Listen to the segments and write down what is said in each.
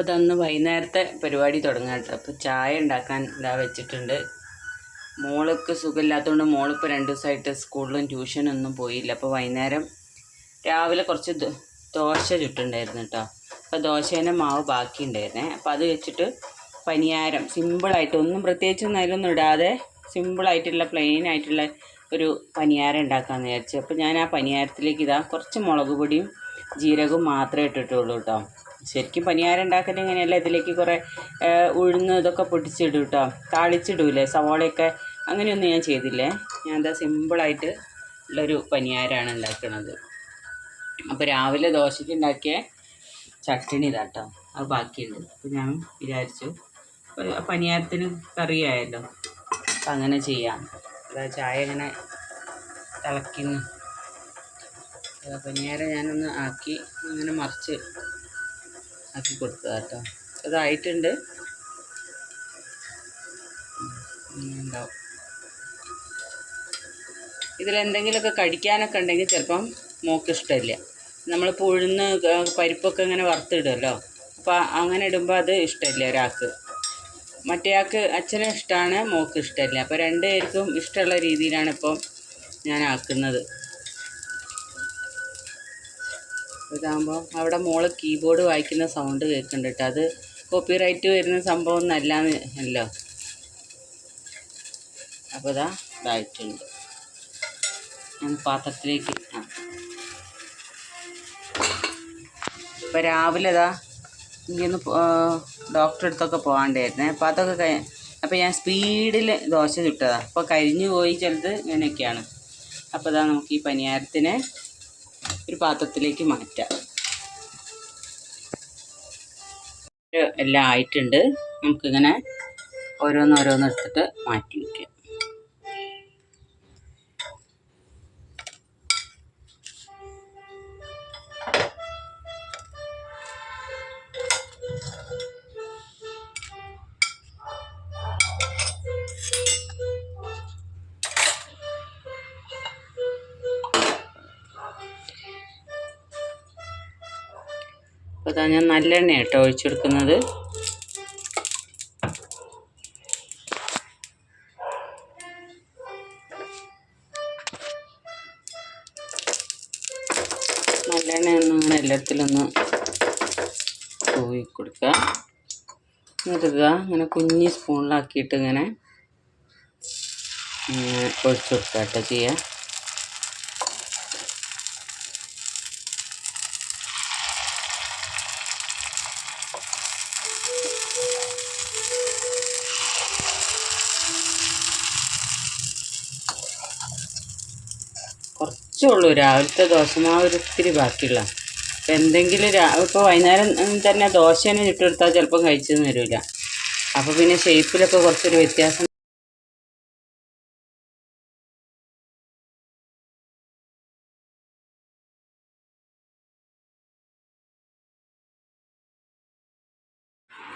അപ്പോൾ ഇതന്ന് വൈകുന്നേരത്തെ പരിപാടി തുടങ്ങാം കേട്ടോ. അപ്പോൾ ചായ ഉണ്ടാക്കാൻ ഇതാ വെച്ചിട്ടുണ്ട്. മോൾക്ക് സുഖമില്ലാത്തതുകൊണ്ട് മോളിപ്പോൾ രണ്ട് ദിവസമായിട്ട് സ്കൂളിലും ട്യൂഷനൊന്നും പോയില്ല. അപ്പോൾ വൈകുന്നേരം രാവിലെ കുറച്ച് ദോശ ചുട്ടുണ്ടായിരുന്നു കേട്ടോ. അപ്പോൾ ദോശേന്റെ മാവ് ബാക്കി ഉണ്ടായിരുന്നേ അപ്പോൾ അത് വെച്ചിട്ട് പനിയാരം സിമ്പിളായിട്ട് ഒന്നും പ്രത്യേകിച്ചൊന്നും അതിലൊന്നും ഇടാതെ സിമ്പിളായിട്ടുള്ള പ്ലെയിൻ ആയിട്ടുള്ള ഒരു പനിയാരം ഉണ്ടാക്കാമെന്ന് വിചാരിച്ചു. അപ്പോൾ ഞാൻ ആ പനിയാരത്തിലേക്ക് ഇതാ കുറച്ച് മുളക് പൊടിയും ജീരകവും മാത്രമേ ഇട്ടിട്ടുള്ളൂ കേട്ടോ. ശരിക്കും പനിയാരം ഉണ്ടാക്കുന്ന ഇങ്ങനെയല്ല ഇതിലേക്ക് കുറേ ഉഴുന്ന് ഇതൊക്കെ പൊട്ടിച്ചിടും കേട്ടോ താളിച്ചിടൂലേ സവോളയൊക്കെ? അങ്ങനെയൊന്നും ഞാൻ ചെയ്തില്ലേ? ഞാൻ എന്താ സിമ്പിളായിട്ട് ഉള്ളൊരു പനിയാരമാണ് ഉണ്ടാക്കുന്നത് അപ്പോൾ രാവിലെ ദോശയ്ക്ക് ഉണ്ടാക്കിയ ചട്ടിണി ഇതാട്ടോ അത് ബാക്കിയുണ്ട്. അപ്പോൾ ഞാൻ വിചാരിച്ചു പനിയാരത്തിന് കറിയായല്ലോ. അപ്പം അങ്ങനെ ചെയ്യാം. അതാ ചായ ഇങ്ങനെ തിളയ്ക്കുന്നു. അതാ പനിയാരം ഞാനൊന്ന് ആക്കി അങ്ങനെ മറിച്ച് ആക്കി കൊടുത്തതാ കേട്ടോ. അതായിട്ടുണ്ട് ഇതിലെന്തെങ്കിലുമൊക്കെ കടിക്കാനൊക്കെ ഉണ്ടെങ്കിൽ ചിലപ്പം മോക്ക് ഇഷ്ടമില്ല. നമ്മൾ പുഴുന്ന് പരിപ്പൊക്കെ ഇങ്ങനെ വറുത്തിടുമല്ലോ. അപ്പോൾ അങ്ങനെ ഇടുമ്പോൾ അത് ഇഷ്ടമില്ല ഒരാൾക്ക്. മറ്റേയാൾക്ക് അച്ഛനും ഇഷ്ടമാണ് മോക്ക് ഇഷ്ടമില്ല. അപ്പോൾ രണ്ടുപേർക്കും ഇഷ്ടമുള്ള രീതിയിലാണ് ഇപ്പം ഞാൻ ആക്കുന്നത്. ഇതാകുമ്പോൾ അവിടെ മോൾ കീബോർഡ് വായിക്കുന്ന സൗണ്ട് കേൾക്കുന്നുണ്ട് കേട്ടോ അത് കോപ്പിറൈറ്റ് വരുന്ന സംഭവം ഒന്നല്ലാന്ന് അല്ലോ. അപ്പോൾ ഇതാ ഇതായിട്ടുണ്ട്. ഞാൻ പാത്രത്തിലേക്ക് ആ. ഇപ്പം രാവിലെ ഇതാ എനിക്കൊന്ന് ഡോക്ടറെ അടുത്തൊക്കെ പോകാണ്ടായിരുന്നേ അപ്പോൾ അതൊക്കെ കഴി അപ്പോൾ ഞാൻ സ്പീഡിൽ ദോശ ചുട്ടതാണ് അപ്പോൾ കരിഞ്ഞു പോയി ചിലത് ഇങ്ങനെയൊക്കെയാണ്. അപ്പോൾ ഇതാ നമുക്ക് ഈ പനിയാരത്തിനെ ഒരു പാത്രത്തിലേക്ക് മാറ്റാം. എല്ലാം ആയിട്ടുണ്ട്. നമുക്കിങ്ങനെ ഓരോന്നോരോന്ന് എടുത്തിട്ട് മാറ്റി വയ്ക്കാം. അപ്പോൾ ഇതാ ഞാൻ നല്ലെണ്ണ കേട്ടോ ഒഴിച്ചെടുക്കുന്നത്. നല്ലെണ്ണ എല്ലാത്തിലൊന്ന് തൂവി കൊടുക്കുക എന്നിട്ട് ഇങ്ങനെ കുഞ്ഞി സ്പൂണിലാക്കിയിട്ട് ഇങ്ങനെ ഒഴിച്ചു കൊടുക്കുക കേട്ടോ ചെയ്യുക കുറച്ചേ ഉള്ളൂ. രാവിലത്തെ ദോശമാവ് ഒരു ഇത്തിരി ബാക്കിയുള്ള. അപ്പം എന്തെങ്കിലും രാ ഇപ്പോൾ വൈകുന്നേരം തന്നെ ദോശ തന്നെ ചുട്ടെടുത്താൽ ചിലപ്പം കഴിച്ചെന്ന് വരില്ല അപ്പോൾ പിന്നെ ഷേപ്പിലൊക്കെ കുറച്ചൊരു വ്യത്യാസം.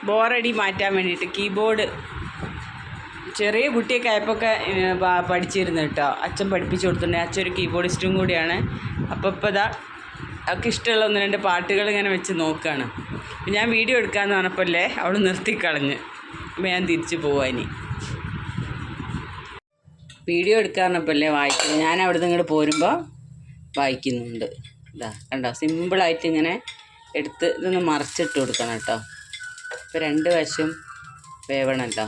ബോറടി മാറ്റാൻ വേണ്ടിയിട്ട് കീബോർഡ് ചെറിയ കുട്ടിയൊക്കെ ആയപ്പോഴൊക്കെ പഠിച്ചിരുന്നു കേട്ടോ. അച്ഛൻ പഠിപ്പിച്ചു കൊടുത്തിട്ടുണ്ട്. അച്ഛൻ ഒരു കീബോർഡിസ്റ്റും കൂടിയാണ്. അപ്പോൾ ഇപ്പോൾ ഇതാ ഇഷ്ടമുള്ള ഒന്ന് രണ്ട് പാട്ടുകൾ ഇങ്ങനെ വെച്ച് നോക്കുകയാണ് ഞാൻ വീഡിയോ എടുക്കാമെന്ന് പറഞ്ഞപ്പോഴല്ലേ അവൾ നിർത്തിക്കളഞ്ഞ്. അപ്പോൾ ഞാൻ തിരിച്ചു പോവാ ഇനി. വീഡിയോ അല്ലേ വായിക്കുന്നു ഞാൻ അവിടെ നിന്ന് ഇങ്ങോട്ട് പോരുമ്പോൾ വായിക്കുന്നുണ്ട്. ഇതാ കണ്ടോ? സിമ്പിളായിട്ട് ഇങ്ങനെ എടുത്ത് ഇതൊന്ന് മറിച്ചിട്ട് കൊടുക്കണം കേട്ടോ. ഇപ്പോൾ രണ്ട് വശം വേവണമല്ലോ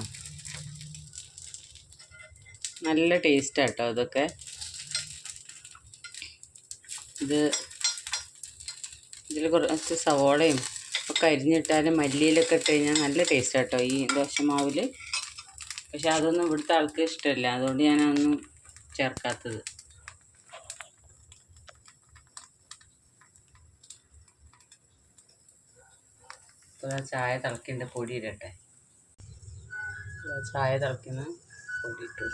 നല്ല ടേസ്റ്റാണ് കേട്ടോ ഇതൊക്കെ ഇത് ഇതിൽ കുറച്ച് സവോളയും ഒക്കെ അരിഞ്ഞിട്ടാൽ മല്ലിയിലൊക്കെ ഇട്ട് കഴിഞ്ഞാൽ നല്ല ടേസ്റ്റാണ് കേട്ടോ ഈ ദോശമാവിൽ പക്ഷെ അതൊന്നും ഇവിടുത്തെ ആൾക്ക് ഇഷ്ടമല്ല അതുകൊണ്ട് ഞാനതൊന്നും ചേർക്കാത്തത്. ചായ തിളക്കിന്റെ പൊടി ഇടട്ടെ. ചായ തിളക്കുന്ന പൊടി ഇട്ട്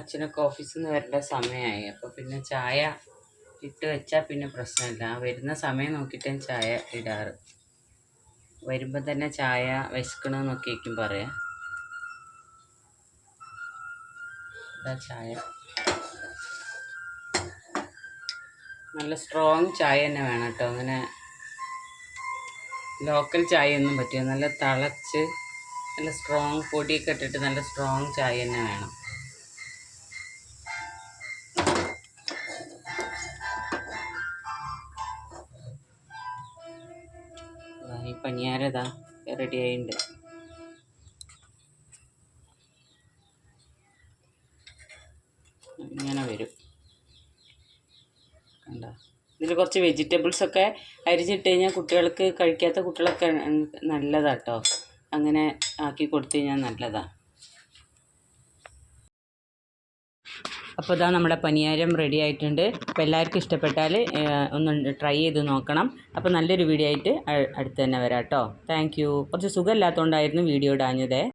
അച്ഛനൊക്കെ ഓഫീസിൽ നിന്ന് വരേണ്ട സമയമായി. അപ്പോൾ പിന്നെ ചായ ഇട്ട് വെച്ചാൽ പിന്നെ പ്രശ്നമില്ല. വരുന്ന സമയം നോക്കിയിട്ട് ചായ ഇടാറ്. വരുമ്പോൾ തന്നെ ചായ വിശക്കണമെന്നൊക്കെയായിരിക്കും പറയാം. ഇതാ ചായ. നല്ല സ്ട്രോങ് ചായ തന്നെ വേണം കേട്ടോ. അങ്ങനെ ലോക്കൽ ചായ ഒന്നും പറ്റില്ല. നല്ല തിളച്ച് നല്ല സ്ട്രോങ് പൊടിയൊക്കെ ഇട്ടിട്ട് നല്ല സ്ട്രോങ് ചായ തന്നെ വേണം. പനിയാരതാ റെഡി ആയിട്ടുണ്ട് ഇങ്ങനെ വരും. കണ്ട? ഇതിൽ കുറച്ച് വെജിറ്റബിൾസ് ഒക്കെ അരിച്ചിട്ട് കഴിഞ്ഞാൽ കുട്ടികൾക്ക് കഴിക്കാത്ത കുട്ടികളൊക്കെ നല്ലതാട്ടോ. അങ്ങനെ ആക്കി കൊടുത്തു കഴിഞ്ഞാൽ നല്ലതാണ് അപ്പോൾ ഇതാ നമ്മുടെ പനിയാരം റെഡി ആയിട്ടുണ്ട്. അപ്പോൾ എല്ലാവർക്കും ഇഷ്ടപ്പെട്ടാൽ ഒന്ന് ട്രൈ ചെയ്ത് നോക്കണം. അപ്പോൾ നല്ലൊരു വീഡിയോ ആയിട്ട് അടുത്ത് തന്നെ വരാം കേട്ടോ. താങ്ക് യു കുറച്ച് സുഖമില്ലാത്തതുകൊണ്ടായിരുന്നു വീഡിയോ ഇടാഞ്ഞത്.